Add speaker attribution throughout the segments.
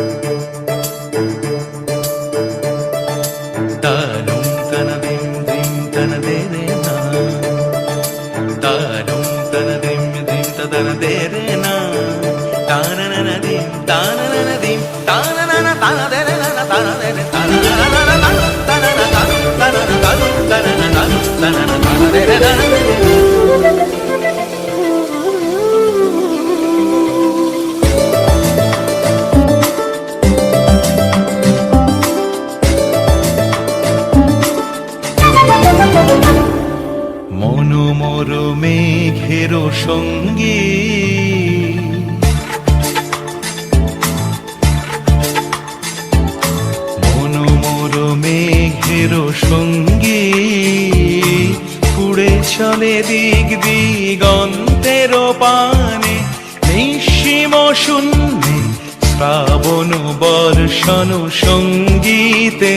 Speaker 1: Thank you. মেঘের সঙ্গী। মনোমর মেঘের সঙ্গী। উড়ে চলে দিক দিগন্তের পানে, নিঃসীম শূন্যে শ্রাবণ বর্ষণ সঙ্গীতে।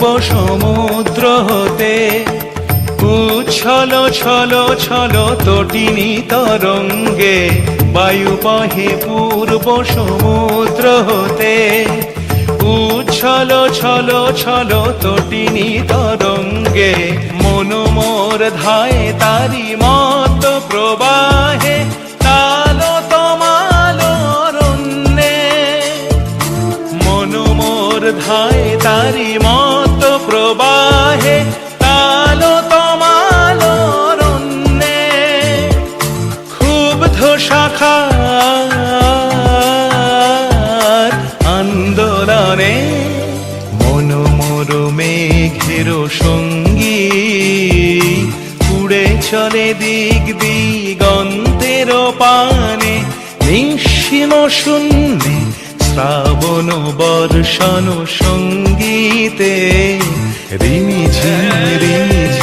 Speaker 1: পূর্ব সমুদ্র হতে উচ্ছল, ছল ছল তটিনী তরঙ্গে বায়ু বহে পূর্ব সমুদ্র হতে উচ্ছল, ছল ছল তটিনী তরঙ্গে মনোমোর ধায় তারি মত প্রবাহে ধায় তারি মত শাখার আন্দোলনে মনোমোর মেঘের সঙ্গী উড়ে চলে দিক দিগন্তের পানে নিঃসীম শূন্যে শ্রাবণ বর্ষণ সঙ্গীতে রিমি ঝিম রিমি